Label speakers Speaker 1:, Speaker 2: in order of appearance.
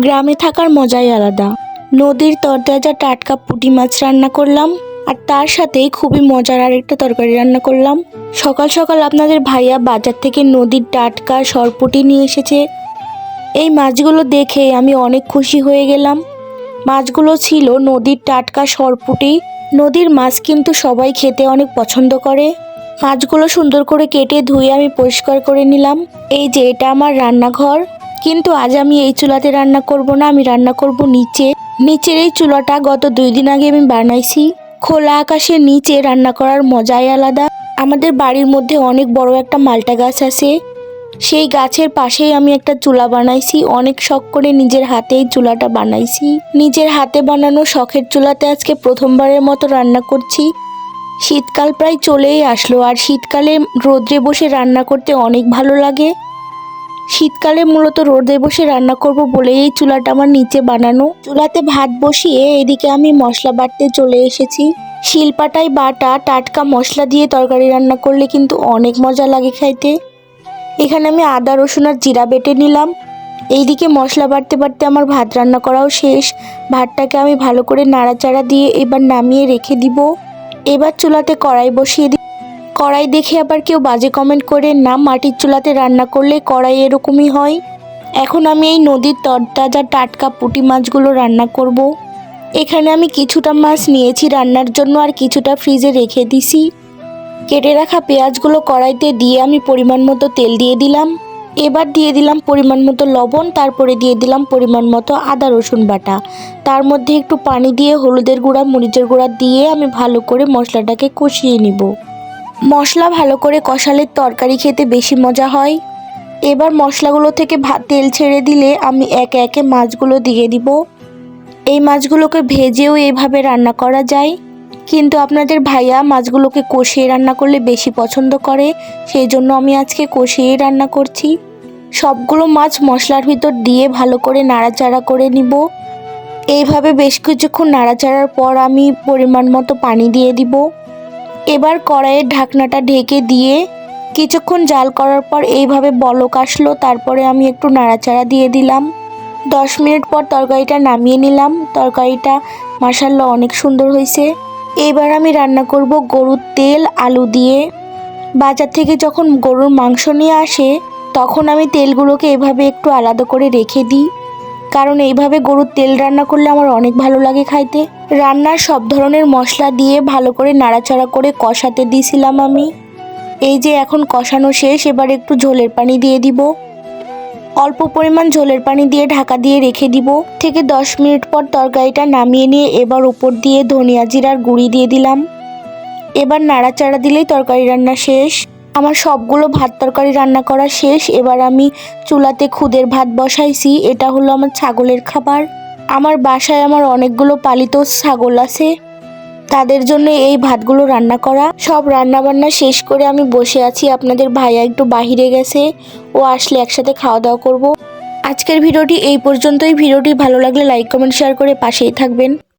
Speaker 1: গ্রামে থাকার মজাই আলাদা। নদীর তরতাজা টাটকা পুঁটি মাছ রান্না করলাম, আর তার সাথেই খুবই মজার আরেকটা তরকারি রান্না করলাম। সকাল সকাল আপনাদের ভাইয়া বাজার থেকে নদীর টাটকা সরপুটি নিয়ে এসেছে। এই মাছগুলো দেখে আমি অনেক খুশি হয়ে গেলাম। মাছগুলো ছিল নদীর টাটকা সরপুটি। নদীর মাছ কিন্তু সবাই খেতে অনেক পছন্দ করে। মাছগুলো সুন্দর করে কেটে ধুয়ে আমি পরিষ্কার করে নিলাম। এই যে, এটা আমার রান্নাঘর। কিন্তু আজ আমি এই চুলাতে রান্না করব না, আমি রান্না করব নিচে। নিচের এই চুলাটা গত দুই দিন আগে আমি বানাইছি। খোলা আকাশের নিচে রান্না করার মজাই আলাদা। আমাদের বাড়ির মধ্যে অনেক বড় একটা মালটা গাছ আছে। সেই গাছের পাশেই আমি একটা চুলা বানাইছি। অনেক শখ করে নিজের হাতেই চুলাটা বানাইছি। নিজের হাতে বানানো শখের চুলাতে আজকে প্রথমবারের মতো রান্না করছি। শীতকাল প্রায় চলেই আসলো, আর শীতকালে রোদ্রে বসে রান্না করতে অনেক ভালো লাগে। শীতকালে মূলত রোদে বসে রান্না করব বলে এই চুলাটা আমার নিচে বানানো। চুলাতে ভাত বসিয়ে এদিকে আমি মশলা বাটতে চলে এসেছি। শিলপাটায় বাটা, টাটকা মশলা দিয়ে তরকারি রান্না করলে কিন্তু অনেক মজা লাগে খাইতে। এখানে আমি আদা, রসুন আর জিরা বেটে নিলাম। এইদিকে মশলা বাটতে বাটতে আমার ভাত রান্না করাও শেষ। ভাতটাকে আমি ভালো করে নাড়াচাড়া দিয়ে এবার নামিয়ে রেখে দিব। এবার চুলাতে কড়াই বসিয়ে দিই কড়াই দেখে আবার কেউ বাজে কমেন্ট করে, না, মাটির চুলাতে রান্না করলে কড়াই এরকমই হয়? এখন আমি এই নদীর তরতাজা টাটকা পুঁটি মাছগুলো রান্না করব। এখানে আমি কিছুটা মাছ নিয়েছি রান্নার জন্য আর কিছুটা ফ্রিজে রেখে দিছি। কেটে রাখা পেঁয়াজগুলো কড়াইতে দিয়ে আমি পরিমাণ মতো তেল দিয়ে দিলাম। এবার দিয়ে দিলাম পরিমাণ মতো লবণ, তারপরে দিয়ে দিলাম পরিমাণ মতো আদা, রসুন বাটা। তার মধ্যে একটু পানি দিয়ে হলুদের গুঁড়া, মরিচের গুঁড়া দিয়ে আমি ভালো করে মশলাটাকে কষিয়ে নিব। মশলা ভালো করে কষালে তরকারি খেতে বেশি মজা হয়। এবার মশলাগুলো থেকে ভাত তেল ছেড়ে দিলে আমি একে একে মাছগুলো দিয়ে দিব। এই মাছগুলোকে ভেজেও এইভাবে রান্না করা যায়। কিন্তু আপনাদের ভাইয়া মাছগুলোকে কষিয়ে রান্না করলে বেশি পছন্দ করে, সেই জন্য আমি আজকে কষিয়েই রান্না করছি। সবগুলো মাছ মশলার ভিতর দিয়ে ভালো করে নাড়াচাড়া করে নিব। এইভাবে বেশ কিছুক্ষণ নাড়াচাড়ার পর আমি পরিমাণ মতো পানি দিয়ে দিব। এবার কড়াইয়ের ঢাকনাটা ঢেকে দিয়ে কিছুক্ষণ জাল করার পর এইভাবে বলক আসলো, তারপরে আমি একটু নাড়াচাড়া দিয়ে দিলাম। দশ মিনিট পর তরকারিটা নামিয়ে নিলাম। তরকারিটা মাসাল্লা অনেক সুন্দর হয়েছে। এবার আমি রান্না করব গরুর তেল, আলু দিয়ে। বাজার থেকে যখন গরুর মাংস নিয়ে আসে, তখন আমি তেলগুলোকে এভাবে একটু আলাদা করে রেখে দিই। কারণ এইভাবে গরুর তেল রান্না করলে আমার অনেক ভালো লাগে খাইতে। রান্নার সব ধরনের মশলা দিয়ে ভালো করে নাড়াচাড়া করে কষাতে দিয়েছিলাম আমি। এই যে এখন কষানো শেষ, এবার একটু ঝোলের পানি দিয়ে দিব। অল্প পরিমাণ ঝোলের পানি দিয়ে ঢাকা দিয়ে রেখে দিব। থেকে দশ মিনিট পর তরকারিটা নামিয়ে নিয়ে এবার উপর দিয়ে ধনিয়া জিরার গুঁড়ি দিয়ে দিলাম। এবার নাড়াচাড়া দিলেই তরকারি রান্না শেষ। আমার সবগুলো ভাত তরকারি রান্না করা শেষ। এবার আমি চুলাতে খুদের ভাত বসাইছি। এটা হলো আমার ছাগলের খাবার। আমার বাসায় আমার অনেকগুলো পালিত ছাগল আছে। তাদের জন্য এই ভাতগুলো রান্না করা। সব রান্না বান্না শেষ করে আমি বসে আছি। আপনাদের ভাইয়া একটু বাহিরে গেছে। ও আসলে একসাথে খাওয়া দাওয়া করব। আজকের ভিডিওটি এই পর্যন্তই। ভিডিওটি ভালো লাগলে লাইক, কমেন্ট, শেয়ার করে পাশেই থাকবেন।